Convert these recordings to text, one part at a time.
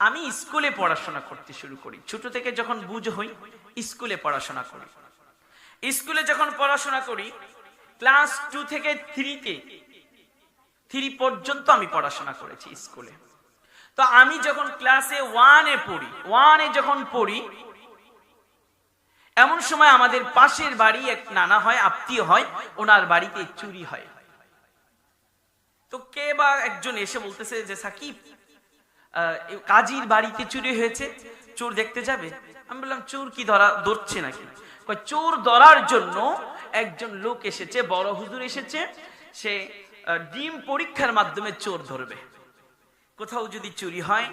আমি স্কুলে পড়াশোনা করতে শুরু করি। ছোট থেকে যখন বুঝ হই, স্কুলে পড়াশোনা করি। স্কুলে যখন পড়াশোনা করি, ক্লাস টু থেকে থ্রিতে, থ্রি পর্যন্ত আমি পড়াশোনা করেছি স্কুলে। তো আমি যখন ক্লাসে ওয়ানে পড়ি, ওয়ানে যখন পড়ি, এমন সময় আমাদের পাশের বাড়ি এক নানা হয়, আত্মীয় হয়, ওনার বাড়িতে চুরি হয়। তো কে বা একজন এসে বলতেছে যে, সাকিব কাজীর বাড়িতে চুরি হয়েছে, চোর দেখতে যাবে। আমি বললাম, চোর কি ধরা, ধরছে নাকি? চোর ধরার জন্য একজন লোক এসেছে, বড় হুজুর এসেছে, সে ডিম পরীক্ষার মাধ্যমে চোর ধরবে। কোথাও যদি চুরি হয়,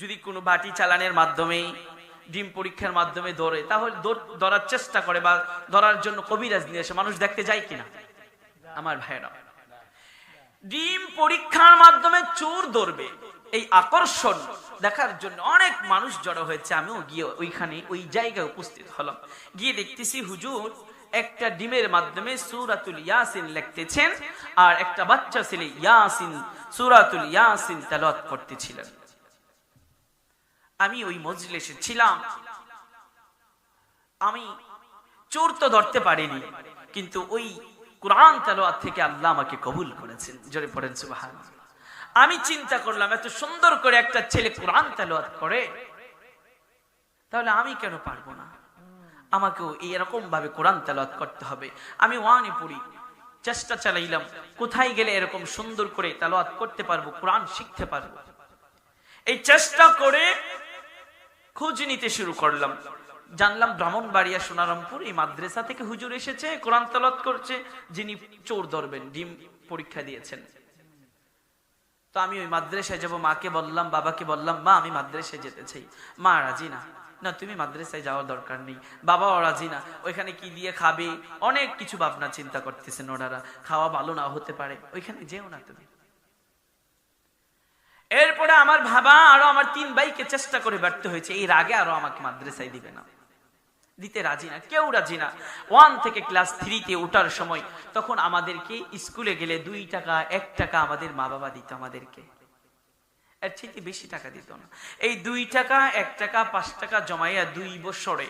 যদি কোনো বাটি চালানের মাধ্যমে, ডিম পরীক্ষার মাধ্যমে ধরে, তাহলে ধরার চেষ্টা করে বা ধরার জন্য কবিরাজ নিয়ে এসে মানুষ দেখতে যায় কিনা? আমার ভাইয়েরা, ডিম পরীক্ষার মাধ্যমে চোর ধরবে। এই আকর্ষণ দেখার জন্য অনেক মানুষ জড়ো হয়েছে। আমিও গিয়ে ওইখানে ওই জায়গায় উপস্থিত হলাম। গিয়ে দেখতেছি হুজুর একটা ডিমের মাধ্যমে সুরাতুল ইয়াসিন লিখতেছেন আর একটা বাচ্চা ছেলে ইয়াসিন সুরাতুল ইয়াসিন তেলাওয়াত করতেছিলেন। আমি ওই মজলিসে ছিলাম। আমি চোর তো ধরতে পারিনি, কিন্তু ওই কোরআন তেলোয়াত থেকে আল্লাহ আমাকে কবুল করেছেন। জোরে পড়েন সুবাহান আমি চিন্তা করলাম, এত সুন্দর করে একটা ছেলে কোরআন তেলোয়াত করে, তাহলে আমি কেন পারব না? আমাকেও এরকম ভাবে কোরআন তেলাওয়াত করতে হবে। আমি ওয়ানে পড়ি, চেষ্টা চালাইলাম, কোথায় গেলে এরকম সুন্দর করে তেলাওয়াত করতে পারব, কোরআন শিখতে পারব? এই চেষ্টা করে খোঁজ নিতে শুরু করলাম। জানলাম ব্রাহ্মণবাড়িয়া সোনারামপুর, এই মাদ্রাসা থেকে হুজুর এসেছে, কোরআন তলত করছে, যিনি চোর ধরবেন, ডিম পরীক্ষা দিয়েছেন। তো আমি ওই মাদ্রাসায় যাব, মাকে বললাম, বাবাকে বললাম, মা, আমি মাদ্রাসায় যেতে চাই। মা, রাজি না। না, তুমি মাদ্রাসায় যাওয়ার দরকার নেই। বাবাও রাজি না। ওইখানে কি দিয়ে খাবে? অনেক কিছু ভাবনা চিন্তা করতেছেন ওনারা। খাওয়া ভালো না হতে পারে। ওইখানে যেও না তুমি। এরপরে আমার ভাবা আরও আমার তিন ভাইকে চেষ্টা করে ব্যর্থ হয়েছে। এর আগে আরও আমাকে মাদ্রাসায় দিবে না। দিতে রাজি না। কেউ রাজি না। ওয়ান থেকে ক্লাস থ্রিতে ওঠার সময় তখন আমাদেরকে স্কুলে গেলে দুই টাকা, এক টাকা আমাদের মা বাবা দিত আমাদেরকে। এর থেকে বেশি টাকা দিত না। এই দুই টাকা, এক টাকা, পাঁচ টাকা জমাইয়া দুই বছরে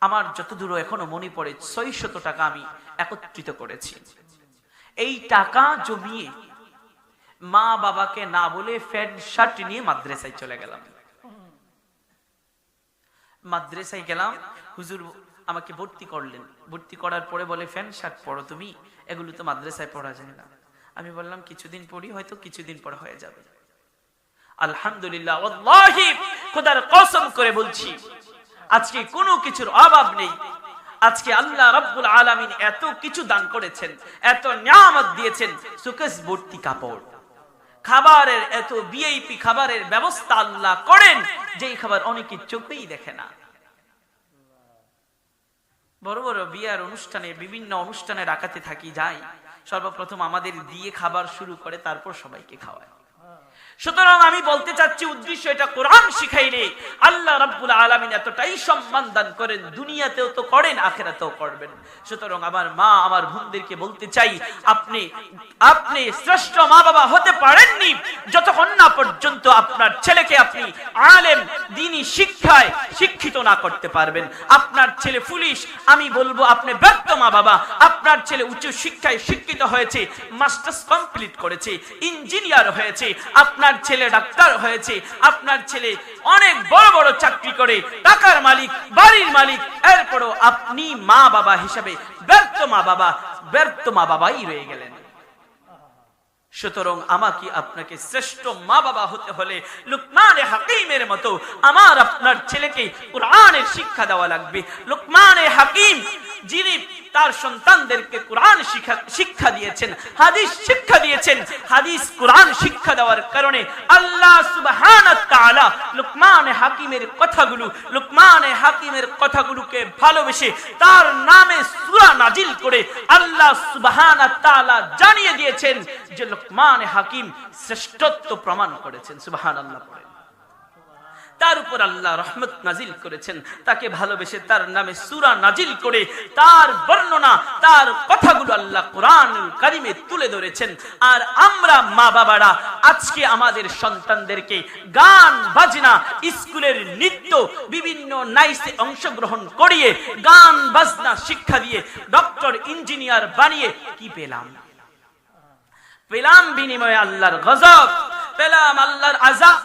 আমার যতদূর এখনও মনে পড়ে, ছয়শত টাকা আমি একত্রিত করেছি। এই টাকা জমিয়ে মা বাবাকে না বলে প্যান্ট, শার্ট নিয়ে মাদ্রাসায় চলে গেলাম। মাদ্রাসায় গেলাম, হুজুর আমাকে ভর্তি করলেন। ভর্তি করার পরে বলে, ফ্যান, শার্ট পড়ো তুমি, এগুলো তো মাদ্রাসায় পড়া যায় না। আমি বললাম, কিছুদিন পড়ি, হয়তো কিছুদিন পর হয়ে যাবে। আলহামদুলিল্লাহ খোদার কসম করে বলছি, আজকে কোনো কিছুর অভাব নেই। আজকে আল্লাহ রাব্বুল আলামিন এত কিছু দান করেছেন, এত নিয়ামত দিয়েছেন, সুকেশ ভর্তি কাপড়। খাবারের, এত ভিআইপি খাবারের ব্যবস্থা আল্লাহ করেন, যেই খাবার অনেকে চোখেই দেখে না। বড় বড় বিয়ার অনুষ্ঠানে, বিভিন্ন অনুষ্ঠানে ডাকাতে থাকি যাই সর্বপ্রথম আমাদের দিয়ে খাবার শুরু করে, তারপর সবাইকে খাওয়ায়। সুতরাং আমি বলতে চাচ্ছি, উদ্দেশ্য এটা কোরআন শিখাইলে আল্লাহ রাব্বুল আলামিন এতটাই সম্মান দান করেন, দুনিয়াতেও তো করেন, আখেরাতেও করবেন। সুতরাং আমার মা, আমার বোনদেরকে বলতে চাই, আপনি আপনি শ্রেষ্ঠ মা বাবা হতে পারেননি, যতক্ষণ না পর্যন্ত আপনার ছেলেকে আপনি আলেম, দিনী শিক্ষায় শিক্ষিত না করতে পারবেন। আপনার ছেলে পুলিশ, আমি বলব আপনি ব্যর্থ মা বাবা আপনার ছেলে উচ্চ শিক্ষায় শিক্ষিত হয়েছে, মাস্টার্স কমপ্লিট করেছে, ইঞ্জিনিয়ার হয়েছে, আপনার ছেলে ডাক্তার হয়েছে, আপনার ছেলে অনেক বড় বড় চাকরি করে, টাকার মালিক, বাড়ির মালিক, এরপরও আপনি মা বাবা হিসাবে ব্যর্থ মা বাবা, ব্যর্থ মা বাবাই রয়ে গেলেন। সুতরাং আমাকে আপনাকে শ্রেষ্ঠ মা বাবা হতে হলে লুকমানে হাকিমের মতো আমার আপনার ছেলেকে কোরআনের শিক্ষা দেওয়া লাগবে। লুকমান হাকিম, যিনি তার সন্তানদেরকে কোরআন শিক্ষা দিয়েছেন, হাদিস শিক্ষা দিয়েছেন। হাদিস কোরআন শিক্ষা দেওয়ার কারণে আল্লাহ সুবহানাহু তাআলা লুকমান হাকিমের কথাগুলো, লুকমান হাকিমের কথাগুলোকে ভালোবেসে তার নামে সূরা নাজিল করে আল্লাহ সুবহানাহু তাআলা জানিয়ে দিয়েছেন যে লুকমান হাকিম শ্রেষ্ঠত্ব প্রমাণ করেছেন। সুবহানাল্লাহ পড়েন। তার উপর আল্লাহ রহমত নাজিল করেছেন। তাকে ভালোবেসে তার নামে সুরা নাজিল করে তার বর্ণনা, তার কথাগুলো আল্লাহ কোরআন কারিমে তুলে ধরেছেন। আর আমরা মা বাবারা আজকে আমাদের সন্তানদেরকে গান, বাজনা, স্কুলের নৃত্য, বিভিন্ন নাইসে অংশগ্রহণ করিয়ে, গান, বাজনা, শিক্ষা দিয়ে ডক্টর, ইঞ্জিনিয়ার বানিয়ে কি পেলাম? পেলাম বিনিময়ে আল্লাহর গজব, পেলাম আল্লাহর আজাব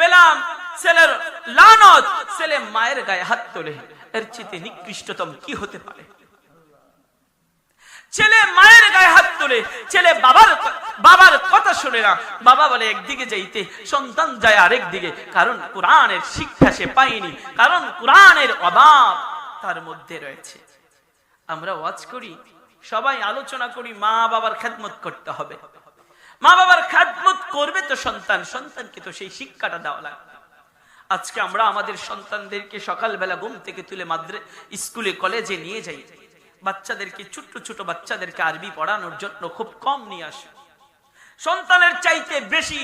পেলাম ছেলের লানত, ছেলে মায়ের গায়ে হাত তোলে। এর চিতে নিকৃষ্টতম কি হতে পারে? ছেলে মায়ের গায়ে হাত তোলে, ছেলে বাবার বাবার কথা শুনে না। বাবা বলে, একদিকে যাইতে সন্তান যায় আরেক দিকে। কারণ কোরআনের শিক্ষা সে পায়নি। কারণ কোরআনের অভাব তার মধ্যে রয়েছে। আমরা ওয়াজ করি, সবাই আলোচনা করি, মা বাবার খেদমত করতে হবে। মা বাবার খেদমত করবে তো সন্তান। সন্তানকে তো সেই শিক্ষাটা দেওয়া লাগবে। আজকে আমরা আমাদের সন্তানদেরকে সকালবেলা ঘুম থেকে তুলে মাদ্রে, স্কুলে, কলেজে নিয়ে যাই। বাচ্চাদেরকে, ছোট্ট ছোট বাচ্চাদেরকে আরবি পড়ানোর জন্য খুব কম নিয়ে আসে। সন্তানের চাইতে বেশি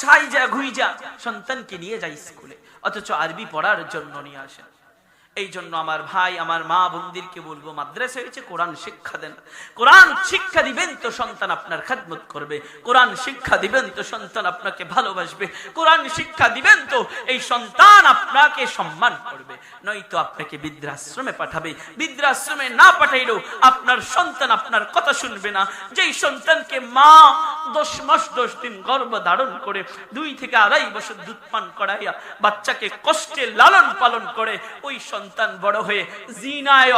সাইজা, ঘুইজা সন্তানকে নিয়ে যাই স্কুলে, অথচ আরবি পড়ার জন্য নিয়ে আসেন এই জন্য আমার ভাই, আমার মা বোনদেরকে বলব মাদ্রাসা হয়েছে, কোরআন শিক্ষা দেন। কোরআন শিক্ষা দিবেন তো সন্তান আপনার খেদমত করবে। কোরআন শিক্ষা দিবেন তো সন্তান আপনাকে ভালোবাসবে। কোরআন শিক্ষা দিবেন তো এই সন্তান আপনাকে সম্মান করবে। নয়তো আপনাকে বৃদ্ধাশ্রমে পাঠাবে। বৃদ্ধাশ্রমে না পাঠাইলেও আপনার সন্তান আপনার কথা শুনবে না। যেই সন্তানকে মা দশ মাস, দশ দিন গর্ভ ধারণ করে, দুই থেকে আড়াই বছর দুধ পান করাইয়া বাচ্চাকে কষ্টে লালন পালন করে, ওই সন্তান বড় হয়ে জিনায়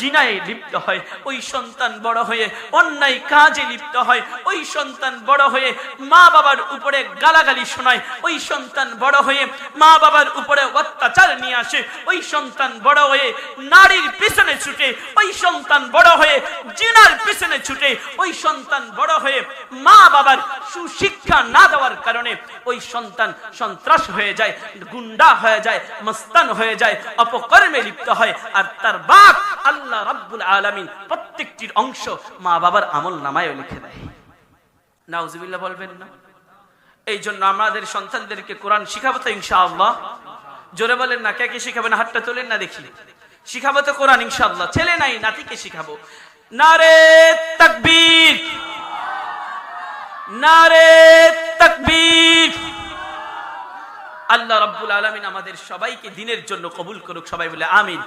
জিনায় লিপ্ত হয়, ওই সন্তান বড় হয়ে অন্যায় কাজে লিপ্ত হয়, ওই সন্তান বড় হয়ে মা বাবার উপরে গালাগালি শোনায়, ওই সন্তান বড় হয়ে মা বাবার উপরে অত্যাচার নিয়ে আসে, ওই সন্তান বড় হয়ে নারীর পিছনে ছুটে, ওই সন্তান বড় হয়ে জিনার পিছনে ছুটে, ওই সন্তান বড় হয়ে মা বাবার সুশিক্ষা না দেওয়ার কারণে ওই সন্তান সন্ত্রাস হয়ে যায়, গুন্ডা হয়ে যায়, মস্তান হয়ে যায়, অপকর্মে লিপ্ত হয়। আর তার বাপ আল্লাহ রাব্বুল আলামিন প্রত্যেকটির অংশ মা বাবার আমল নামায় লিখে দেয়। নাউজুবিল্লাহ বলবেন না। এই জন্য আমাদের সন্তানদেরকে কোরআন শিখাবো তো ইনশাআল্লাহ। জোরে বলেন না, কে কে শিখাবেন? হাতটা তোলেন না দেখি। শিখাবো তো কোরআন ইনশাআল্লাহ। ছেলে নাই, নাতিকে শিখাবো। নারে তাকবীর। নারে তাকবীর। আল্লাহ রাব্বুল আলামিন আমাদের সবাইকে দিনের জন্য কবুল করুক সবাই বলে আমিন।